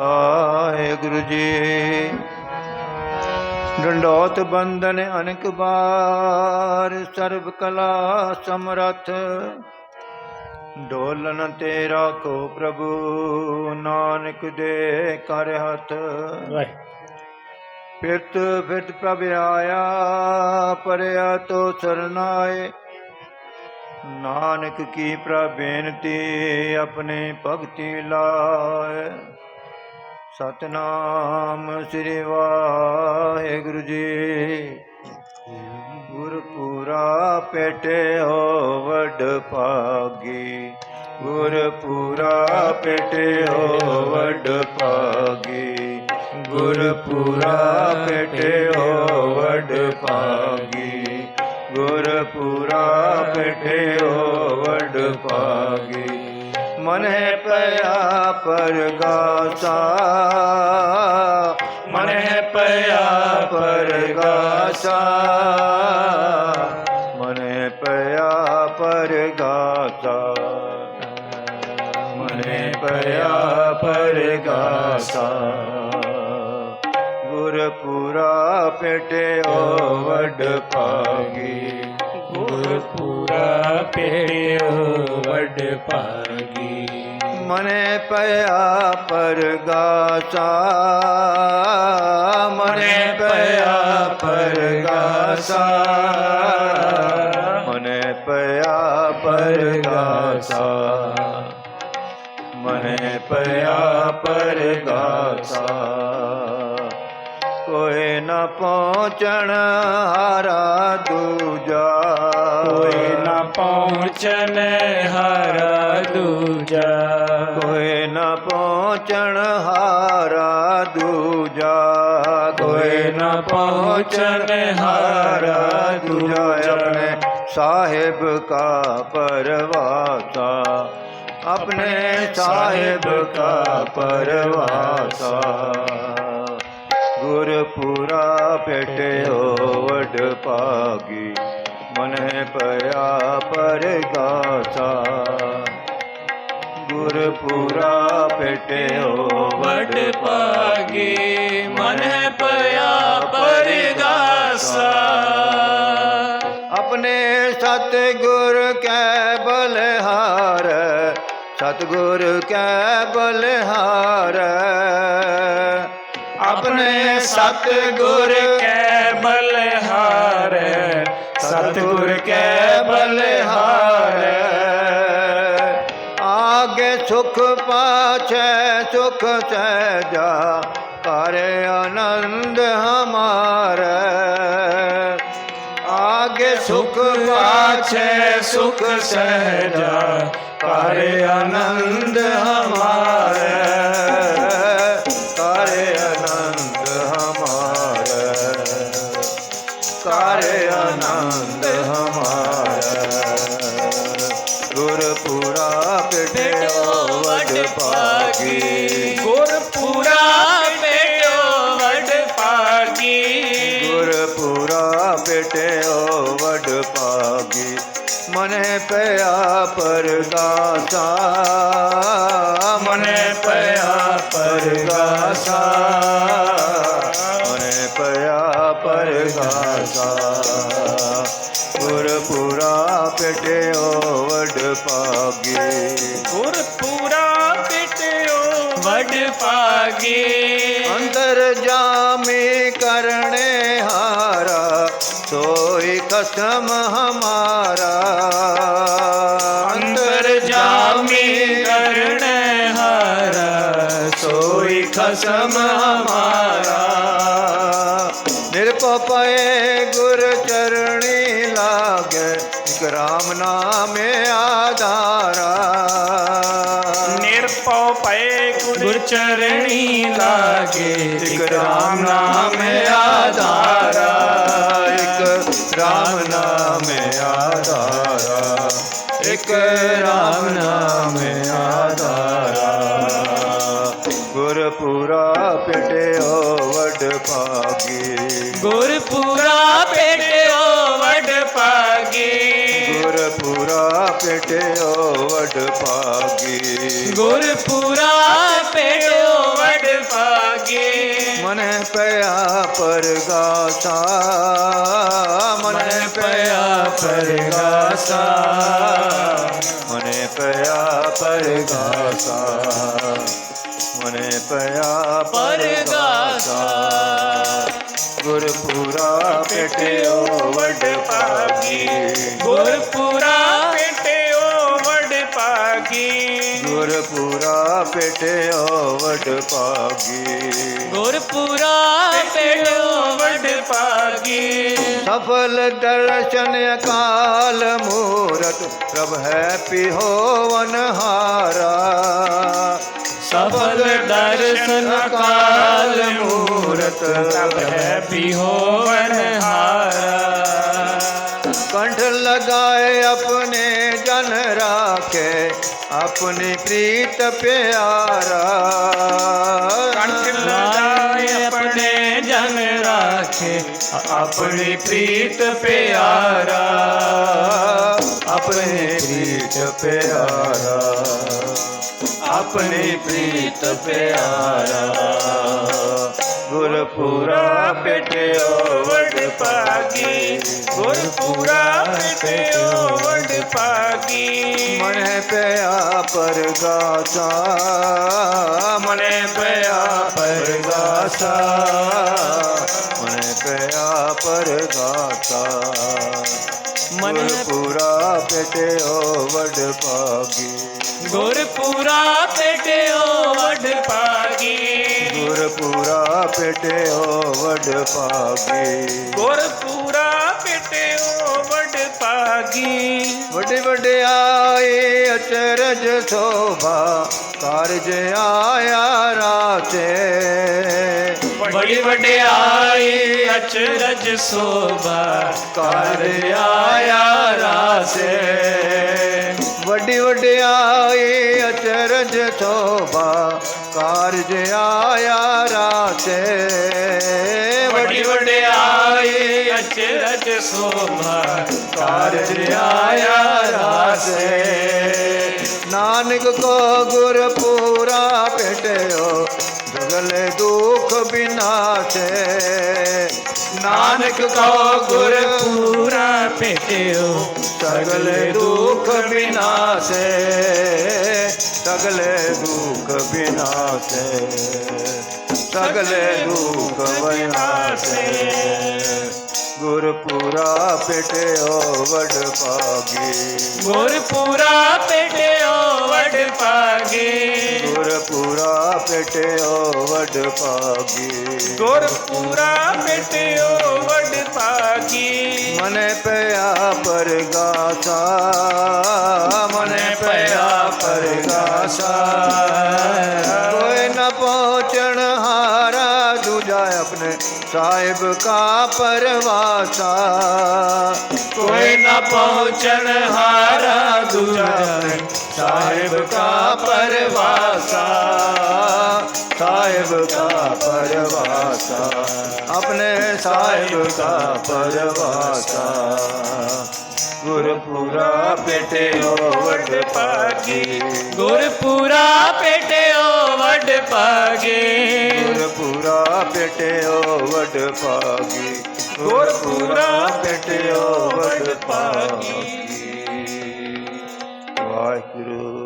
ਵਾਹਿਗੁਰੂ ਜੀ। ਡੰਡੋਤ ਬੰਦਨ ਅਨਕ ਬਾਰ ਸਰਬ ਕਲਾ ਸਮਰਥ। ਡੋਲਨ ਤੇ ਰਾਖੋ ਪ੍ਰਭੂ ਨਾਨਕ ਦੇ ਕਰ ਹੱਥ। ਫਿਰਤ ਫਿਰਤ ਪ੍ਰਭ ਆਇਆ ਪਰਿਆ ਤੋ ਸਰਨਾਏ। ਨਾਨਕ ਕੀ ਪ੍ਰਭ ਬੇਨਤੀ ਆਪਣੇ ਭਗਤੀ ਲਾਏ। ਸਤਨਾਮ ਸ੍ਰੀ ਵਾਹਿਗੁਰੂ ਜੀ। ਗੁਰਪੁਰਾ ਪੇਟੇ ਹੋ ਵੱਡ ਪਾਗੀ ਗੁਰਪੁਰਾ ਪੇਟੇ ਹੋ ਵੱਡ ਪਾਗੀ ਗੁਰਪੁਰਾ ਪੇਟੇ ਹੋ ਵੱਡ ਪਾਗੀ ਗੁਰਪੁਰਾ ਪੇਟੇ ਹੋ ਵੱਡ ਪਾਗੀ मन है पया पर गाचा मन है पया पर गाचा मन है पया पर गाचा मन है पया पर गाचा गुरपुरा पेटे ओ वड पागी। गुरपुरा पेटे ओ ਵਡ ਭਾਗੀ ਮਨੇ ਪਿਆ ਪਰਗਾਸਾ ਮਨੇ ਪਿਆ ਪਰਗਾਸਾ ਮਨੇ ਪਿਆ ਪਰਗਾਸਾ ਮਨੇ ਪਿਆ ਪਰਗਾਸਾ। कोई न पहुँचण हरा दूजा। कोई न पहुँचन हरा दूजा। कोई न पहुँचण हरा दूजा। कोई न पहुँचन हरा दूजा। अपने साहेब का परवासा। अपने साहेब का परवासा। गुरपुरा पेट ओवड पागी। मन पया पर गाचा गुरपुरा पेटे ओवड पागी। मन पया पर गाचा अपने सतगुर के बलहार, सतगुर के बलहार। ਬਲਹਾਰ ਆਪਣੇ ਸਤਿਗੁਰ ਕੈ ਬਲਹਾਰ, ਸਤਿਗੁਰ ਕੈ ਬਲਹਾਰ। ਆਗੇ ਸੁਖ ਪਾਛੈ, ਸੁਖ ਸਹਿਜਾ, ਕਰ ਆਨੰਦ ਹਮਾਰੇ। ਆਗੇ ਸੁਖ ਪਾਛੈ, ਸੁਖ ਸਹਿਜਾ, ਕਰ ਆਨੰਦ ਹਮਾਰੇ। आनंद हमारा। गुरपुरा पेटो वड पागी। गुरपुरा पेटो वट पागी। गुरपुरा पेटो वड पागी। मने पया पर गासा। मने पया पर गासा। मने पया पर गासा। पागे। गुर पूरा पिटो बड पागे। अंदर जामे करने हारा सोई कसम हमारा। अंदर जामे करने हारा सोई कसम हमारा। निरपय गुर चरणी लागे एक राम नाम आधारा। निरप पे गुरचरणी लागे। एक राम नाम आधारा। एक राम नाम आधारा। एक राम नाम आधारा। गुरपुरा पेटे ओ वड पागे। गुरपुरा पेटे ओ पेटे वड पागी। गुरपुरा पेटे ओवड पागी। मन पया पर गासा। मन पया पर गासा। मन पया पर गासा। मन पया पर गासा। गुरपुरा पेटे ओवड पागी। गुरपुरा गोरपुरा पेटे ओवट पागी। गोरपुरा पेटे ओवट पागी। सफल दर्शन काल मूरत प्रभ है पिहोवन हारा सफल दर्शन काल मूरत पिहोवन हारा कंठ लगाए अपने जन राखे अपने प्रीत प्यारा अपने जन राखे अपने प्रीत प्यारा अपने प्रीत प्यारा अपने प्रीत प्यारा गुरपुरा बेटे ओवर ਪ੍ਰੀਤ ਪਿਆਰਾ ਗੁਰਪੂਰਾ ਪਟਿਓ ਵਡ ਪਾਗੀ ਪਾਗੀ ਮਨ ਪਿਆ ਪਰਗਾਸਾ ਮਨ ਪਿਆ ਪਰਗਾਸਾ ਮਨ ਪਿਆ ਪਰਗਾਸਾ ਮਨ ਪੂਰਾ ਪਟਿਓ ਵਡ ਪਾਗੀ ਗੁਰਪੂਰਾ ਪੇਟਿਓ ਪਟਿਓ ਵਡ ਪਾਗੀ ਗੁਰਪੂਰਾ ਪੇਟਿਓ ਵਡ ਪਾਗੀ ਵੱਡੇ ਵਡਿਆਈ ਅਚਰਜ ਸੋਭਾ ਕਾਰਜ ਆਇਆ ਰਾਤੇ। ਬੜੀ ਵਡਿਆਈ ਅਚਰਜ ਸੋਭਾ ਕਾਰਜ ਆਇਆ ਰਾਸੇ ਵੱਡੀ ਵਡਿਆਈ ਅਚਰਜ ਸੋਭਾ ਕਾਰਜ ਆਇਆ ਰਾਤੇ। ਬੜੀ ਵਡਿਆਈ ਅਚਰਜ ਸੋਭਾ ਕਾਰਜ ਆਇਆ ਰਾਸੇ ਨਾਨਕ ਕੋ ਗੁਰ ਪੂਰਾ ਭਟਿਓ ਜਗਲ ਦੁਖ ਬਿਨਾਸ਼ੇ। नानक का गुर पूरा पेट्यो सगल दुख विनाशे सगल दुख विनाशे सगल दुख विनाशे। गुरपुरा पेटे ओ वड पागे। गुरपुरा पेटे ओ वड पागे। गुरपुरा पेटे ओ वड पागे। गुरपुरा पेटे ओ वड पागे। मन पया पर गाथा मन पया पर गाथा कोई न पहुंचन हारा दूजा अपने साहिब का परवासा। कोई न पहुँचन हारा दूजा साहेब का परवासा। साहेब का परवासा। अपने साहेब का परवासा। गुरपुरा पेटे हो वट पाकी गुरपुरा पेटे ਵਡ ਪਾਗੇ ਗੁਰਪੂਰਾ ਪਟਿਓ ਵਡ ਪਾਗੀ ਗੁਰਪੂਰਾ ਪਟਿਓ ਵਡ ਪਾਗੀ ਵਾਹਿਗੁਰੂ।